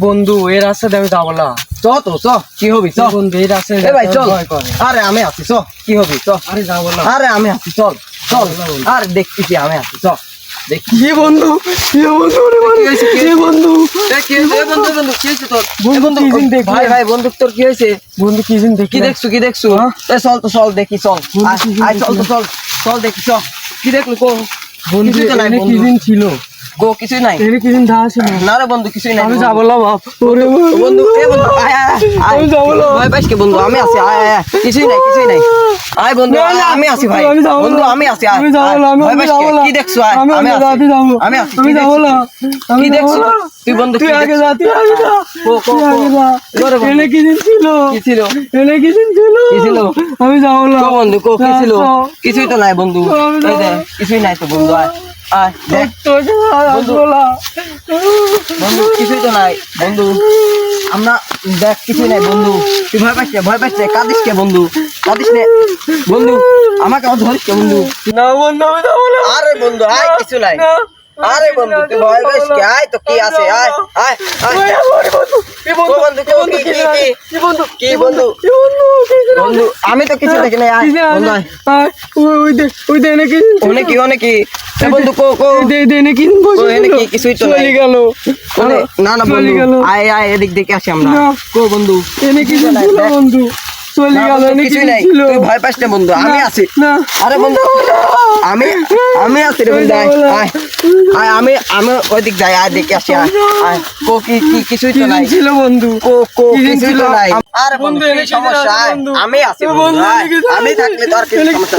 বন্ধু এই রাস্তাতে আমি যাব না। চ তো চ। কি হবি চ? বন্ধু এই রাস্তায় ভাই চল। আরে আমি আছি চ। কি হবি? চ। আরে যাব না। আরে আমি আছি চল। চল। আরে দেখতেছি আমি আছি চ। দেখ বন্ধু বন্ধু? ভাই ভাই বন্ধু তোর কি হয়েছে? বন্ধু কি দেখি কি দেখছ কি দেখছ? হ্যাঁ? এ চল তো চল দেখি চল। তো চল। চল দেখি চল কি দেখলি কো? বন্ধু কি। দিন ছিল গো কিছুই নাই এখানে কি দিন দাঁড়া ছিল না রে বন্ধু কিছুই নাই আমি বন্ধু। যাব না বাপ ওরে বন্ধু এ বন্ধু আয় আয় আয়, আয় আমি যাব না। ভয় পাইস কি বন্ধু আমি আছি আয় আয় আয়। কিছুই নাই কিছুই নাই আয় বন্ধু না, আয়, না, আমি আছি ভাই আমি যাব বন্ধু না। আমি আছি আয় আমি যাব আয়। না, আমি- ভয় আমি পাইস কি? যাব না। কি দেখছ আয় আমি আমি আমি আছি রাতে যাব আমি আছি আমি কি যাব দেখছ? না আমি কি যাব দেখছ না। তুই বন্ধু তুই কি আগে দেখছ? যা তুই আগে যা কো, কো, তুই আগে কো। যা জোরে বন্ধু। এনে কি দিন ছিল কি ছিল এনে কি দিন ছিল কি ছিল? আমি যাব না কো বন্ধু কো কি না, ছিল তো। কিছুই তো নাই বন্ধু আমি এই দে, যাব। কিছুই নাই তো বন্ধু আয় আর বন্ধু কিছুই তো নাই বন্ধু। আমরা দেখ কিছুই নাই বন্ধু। তুই ভয় পাচ্ছে ভয় পাচ্ছে কে? কাঁদিস কে বন্ধু? কাঁদিস নে। বন্ধু আমাকে ধরিস কে বন্ধু? না বন্ধু আরে বন্ধু আয় কিছু নাই। আরে বন্ধু তুই ভয় পাইছ কে? আয় তো কি আছে? আয় আয় আয়। বন্ধু কি বন্ধু কি বন্ধু কি কি বন্ধু কি বন্ধু কি বন্ধু বন্ধু আমি তো কিছু দেখি নাই আয়? বন্ধু আয়। ওই- ওই দে ওই দে এনে কি দিন ছিল? ওনে কি ওনে কি বন্ধু কো কো। দে দে এনে কি দিন বসে ও, এনে ছিল? কি কিছুই তো নাই। চলে গেল না না বন্ধু আয় আয় এদিক দেখে আসি আমরা। কো বন্ধু। এনে কি দিন নাই, ছিল দেখ। বন্ধু। চলে গেল কিছুই নাই। তুই ভয় পাস না বন্ধু আমি আছি। আরে বন্ধু আমি আমি আছি রে বন্ধু আয় আয় আমি আমি ওইদিক যাই আয় দেখে আসি আয় কো কি কি কিছুই তো নাই। ছিল বন্ধু? কো কো কিছুই ছিল? তো নাই আরে বন্ধু দিন সমস্যা? আমি আছি বন্ধু আমি থাকলে তো আর কিছু সমস্যা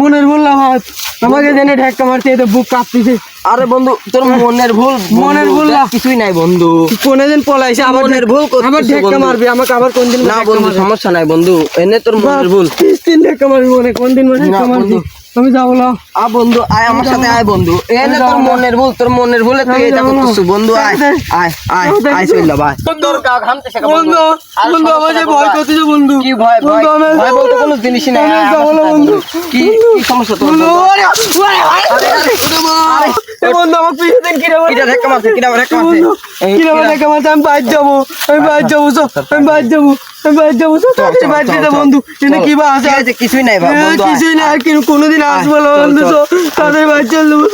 মনের ভুল ভাত আমাকে জেনে ঠেক্কা মারছে এই তো বুক কাঁপতেছে। আরে বন্ধু তোর মনের ভুল মনের ভুল না। কিছুই নাই বন্ধু। কোন দিন পলাইছে আবার মনের ভুল ঠেক্কা বন্ধু। মারবে আমাকে আবার কোনদিন না বন্ধু সমস্যা নাই বন্ধু এনে তোর মনের ভুল। তিন দিন ঠেক্কা মারবি মনে কোনদিন মনে ঠেক্কা মারবি? বন্ধু। আমি যাব আ বন্ধু আয় আমার সাথে আয় বন্ধু এনে তোর যাব মনের ভুল তোর মনের ভুলে তুই আমি এটা যাব না। করতেছিস বন্ধু আয় আয় আয় আয় চল ভাই তোর গা ঘামতে শেখা বন্ধু বন্ধু আমার যে ভয় বন্ধু কি ভয় ভয় বন্ধু, আমি ভয় বলতে না। কোনো জিনিসই নাই না, সাথে আয়, বন্ধু। কি কি সমস্যা তোর বন্ধু বন্ধু? আরে, আরে, আরে, এ বন্ধু আমার পিছনে দিন কিরে কিরা ধাক্কা মারছে, কিরা ধাক্কা মারছে? বন্ধু এই, কিরে কিরা- ধাক্কা মারছে আমি বাইর যাব আমি বাইর যাব চো আমি বাইর যাব বন্ধু। কি বা আছে? কিছুই নাই কিছুই না আর কি কোনোদিন আসব না বন্ধু তাড়াতাড়ি বাইর চল দেবো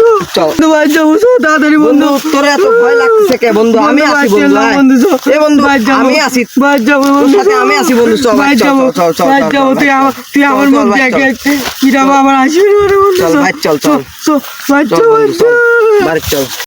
বন্ধু তাড়াতাড়ি বন্ধু। তোর এত ভয় লাগতেছে কে? বন্ধু আমি আছি বন্ধু বন্ধু এ বন্ধু আমি আছি। বাইর যাব বন্ধু। আমি আছি বন্ধু, চল, যাব চল, যাব তুই আমার তুই আমার মুখ চল। কিরা আসবি না বন্ধু চল, চল, চল। চল। বাড়ি চল।